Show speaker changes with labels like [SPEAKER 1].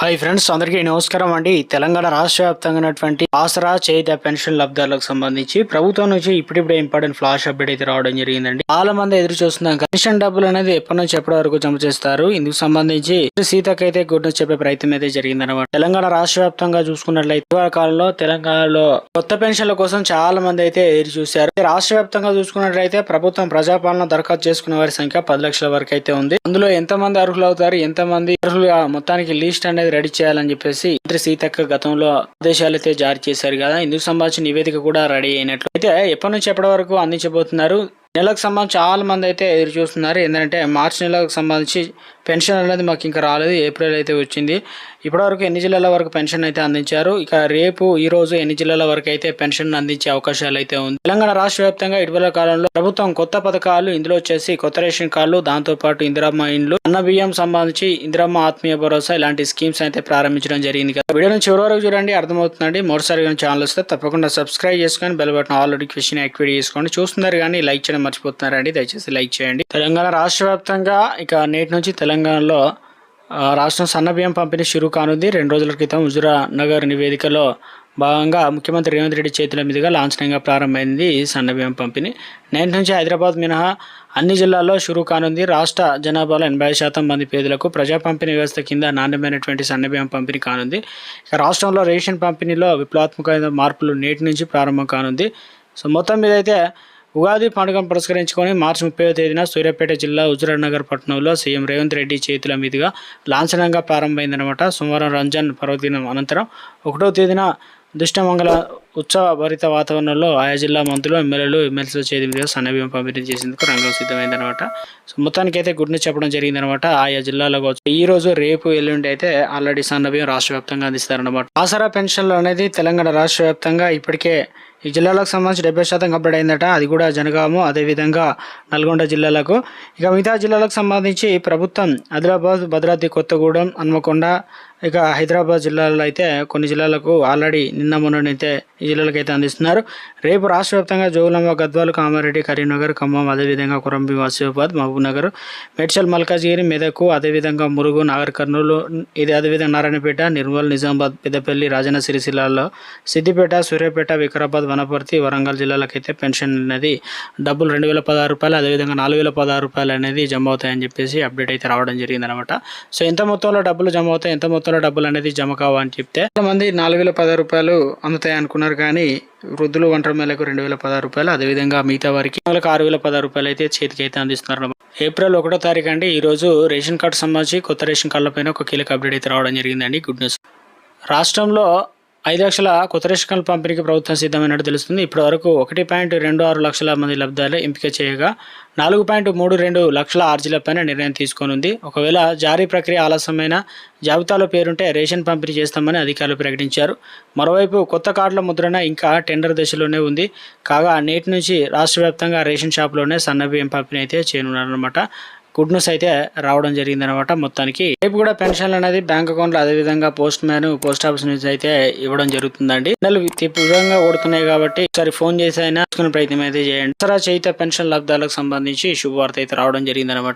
[SPEAKER 1] Hi friends అందరికీ నమస్కారం అండి. తెలంగాణ రాష్ట్ర వ్యాప్తంగా ఉన్నటువంటి ఆసరా చేత పెన్షన్ లబ్ధాలకు సంబంధించి ప్రభుత్వం నుంచి ఇప్పుడిప్పుడే ఇంపార్టెంట్ ఫ్లాష్ అప్డేట్ అయితే రావడం జరిగిందండి. చాలా మంది ఎదురు చూస్తున్నాం పెన్షన్ డబ్బులు అనేది ఎప్పటి నుంచి ఎప్పటి వరకు జమ చేస్తారు? ఇందుకు సంబంధించి సీతకైతే అయితే గుడ్ న్యూస్ చెప్పే ప్రయత్నం అయితే జరిగిందన్నమాట. తెలంగాణ రాష్ట్ర వ్యాప్తంగా చూసుకున్నట్లయితే ఇటీవల కాలంలో తెలంగాణలో కొత్త పెన్షన్ల కోసం చాలా మంది అయితే ఎదురు చూశారు. రాష్ట్ర వ్యాప్తంగా చూసుకున్నట్లయితే ప్రభుత్వం ప్రజాపాలన దరఖాస్తు చేసుకున్న వారి సంఖ్య పది లక్షల వరకు అయితే ఉంది. అందులో ఎంత మంది అర్హులు అవుతారు ఎంత మంది అర్హులు మొత్తానికి లిస్ట్ అనేది రెడీ చేయాలని చెప్పేసి మంత్రి సీతక్క గతంలో ఆదేశాలు అయితే జారీ చేశారు కదా. ఇందుకు సంబంధించిన నివేదిక కూడా రెడీ అయినట్లు. అయితే ఎప్పటి నుంచి ఎప్పటి వరకు అందించబోతున్నారు? నెలకు సంబంధించి చాలా మంది అయితే ఎదురు చూస్తున్నారు. ఏంటంటే మార్చి నెలకు సంబంధించి పెన్షన్ అనేది మాకు ఇంకా రాలేదు ఏప్రిల్ అయితే వచ్చింది. ఇప్పటివరకు ఎన్ని జిల్లాల వరకు పెన్షన్ అయితే అందించారు? ఇక రేపు ఈ రోజు ఎన్ని జిల్లాల వరకు అయితే పెన్షన్ అందించే అవకాశాలు అయితే ఉంది? తెలంగాణ రాష్ట్ర వ్యాప్తంగా ఇటీవల కాలంలో ప్రభుత్వం కొత్త పథకాలు ఇందులో వచ్చేసి కొత్త రేషన్ కార్డులు దాంతో పాటు ఇందిరమ్మ ఇండ్లు అన్న బియ్యం సంబంధించి ఇందిరమ్మ ఆత్మీయ భరోసా ఇలాంటి స్కీమ్స్ అయితే ప్రారంభించడం జరిగింది కదా. వీడియోని చివరి వరకు చూడండి అర్థమవుతుందండి. మరోసారి ఛానల్ వస్తే తప్పకుండా సబ్స్క్రైబ్ చేసుకొని bell button all notification activate చేసుకోండి. చూస్తున్నారు కానీ లైక్ చేయడం మర్చిపోతున్నారండి దయచేసి లైక్ చేయండి. తెలంగాణ రాష్ట్ర వ్యాప్తంగా ఇక నేటి నుంచి తెలంగాణ తెలంగాణలో రాష్ట్రం సన్నబియ్యం పంపిణీ షురు కానుంది. రెండు రోజుల క్రితం హుజురా నగర్ నివేదికలో భాగంగా ముఖ్యమంత్రి రేవంత్ రెడ్డి చేతుల మీదుగా లాంఛనంగా ప్రారంభమైంది సన్నబియ్యం పంపిణీ. నేటి నుంచి హైదరాబాద్ మినహా అన్ని జిల్లాల్లో షురు కానుంది. రాష్ట్ర జనాభాలో ఎనభై శాతం మంది పేదలకు ప్రజా పంపిణీ వ్యవస్థ కింద నాణ్యమైనటువంటి సన్నబియ్యం పంపిణీ కానుంది. ఇక రాష్ట్రంలో రేషన్ పంపిణీలో విప్లవాత్మకమైన మార్పులు నేటి నుంచి ప్రారంభం కానుంది. సో మొత్తం మీద అయితే ఉగాది పండుగను పురస్కరించుకొని మార్చి ముప్పై తేదీన సూర్యాపేట జిల్లా హుజురానగర్ పట్టణంలో సీఎం రేవంత్ రెడ్డి చేతుల మీదుగా లాంఛనంగా ప్రారంభమైందనమాట సోమవారం రంజాన్ పర్వదినం అనంతరం ఒకటో తేదీన దుష్టమంగళ ఉత్సవభరిత వాతావరణంలో ఆయా జిల్లా మంత్రులు ఎమ్మెల్యేలు ఎమ్మెల్సీల చేతి మీదుగా సన్నబియ్యం పంపిణీ చేసేందుకు రంగం సిద్ధమైందనమాట సో మొత్తానికి అయితే గుడ్ న్యూస్ చెప్పడం జరిగిందనమాట ఆయా జిల్లాలో ఈ రోజు రేపు ఎల్లుండి అయితే ఆల్రెడీ సన్నబియ్యం రాష్ట్ర వ్యాప్తంగా అందిస్తారనమాట ఆసరా పెన్షన్లు అనేది తెలంగాణ రాష్ట్ర వ్యాప్తంగా ఇప్పటికే ఈ జిల్లాలకు సంబంధించి డెబ్బై శాతం కంప్లీట్ అయిందట. అది కూడా జనగాము అదేవిధంగా నల్గొండ జిల్లాలకు. ఇక మిగతా జిల్లాలకు సంబంధించి ప్రభుత్వం ఆదిలాబాద్ భద్రాద్రి కొత్తగూడెం హన్మకొండ ఇక హైదరాబాద్ జిల్లాలో అయితే కొన్ని జిల్లాలకు ఆల్రెడీ నిన్న మొన్ననైతే ఈ జిల్లాలకు అయితే అందిస్తున్నారు. రేపు రాష్ట్ర వ్యాప్తంగా జోగులాంబ గద్వాలు కామారెడ్డి కరీంనగర్ ఖమ్మం అదేవిధంగా కొరంబి వాసిఫాబాద్ మహబూబ్ నగర్ మేడ్చల్ మల్కాజ్గిరి మెదకు అదేవిధంగా మురుగు నాగర్ కర్నూలు ఇది అదేవిధంగా నారాయణపేట నిర్మల్ నిజామాబాద్ పెద్దపల్లి రాజన్న సిరిసిల్లాలో సిద్దిపేట సూర్యాపేట వికారాబాద్ వనపర్తి వరంగల్ జిల్లాలకైతే పెన్షన్ అనేది డబ్బులు రెండు వేల పదహారు రూపాయలు అదేవిధంగా నాలుగు వేల పదహారు రూపాయలు అనేది జమ అవుతాయని చెప్పేసి అప్డేట్ అయితే రావడం జరిగింది అనమాట సో ఎంత మొత్తంలో డబ్బులు జమ అవుతాయి ఎంత మొత్తంలో డబ్బులు అనేది జమ కావని చెప్తే కొంతమంది నాలుగు వేల పదహారు రూపాయలు అందుతాయి అనుకున్నారు కానీ వృద్ధులు ఒంటరి మేలకు రెండు వేల పదహారు రూపాయలు అదేవిధంగా మిగతా వారికి వాళ్ళకి ఆరు వేల పదహారు రూపాయలు అయితే చేతికి అయితే అందిస్తున్నారు. ఏప్రిల్ ఒకటో తారీఖు అండి ఈరోజు రేషన్ కార్డు సంబంధించి కొత్త రేషన్ కార్డుల పైన ఒక కీలక అప్డేట్ అయితే రావడం జరిగిందండి. గుడ్ న్యూస్ రాష్ట్రంలో ఐదు లక్షల కొత్త రేషన్ పంపిణీకి ప్రభుత్వం సిద్ధమైనట్టు తెలుస్తుంది. ఇప్పటి వరకు ఒకటి పాయింట్ రెండు ఆరు లక్షల మంది లబ్ధాలు ఎంపిక చేయగా నాలుగు పాయింట్ మూడు రెండు లక్షల ఆర్జీలపైన నిర్ణయం తీసుకొని ఉంది. ఒకవేళ జారీ ప్రక్రియ ఆలస్యమైన జాబితాలో పేరుంటే రేషన్ పంపిణీ చేస్తామని అధికారులు ప్రకటించారు. మరోవైపు కొత్త కార్డుల ముద్రణ ఇంకా టెండర్ దశలోనే ఉంది. కాగా నేటి నుంచి రాష్ట్ర రేషన్ షాప్లోనే సన్నబియ్యం పంపిణీ అయితే చేయనున్నారన్నమాట. గుడ్ న్యూస్ అయితే రావడం జరిగింది అనమాట మొత్తానికి రేపు కూడా పెన్షన్ అనేది బ్యాంక్ అకౌంట్లో అదేవిధంగా పోస్ట్ మ్యాన్ పోస్ట్ ఆఫీస్ నుంచి అయితే ఇవ్వడం జరుగుతుందండి. నెలలు తీవ్రంగా ఓడుతున్నాయి కాబట్టి ఒకసారి ఫోన్ చేసి అయినా ప్రయత్నం అయితే చేయండి. సరే చైత పెన్షన్ లబ్ధాలకు సంబంధించి శుభవార్త అయితే రావడం జరిగింది అనమాట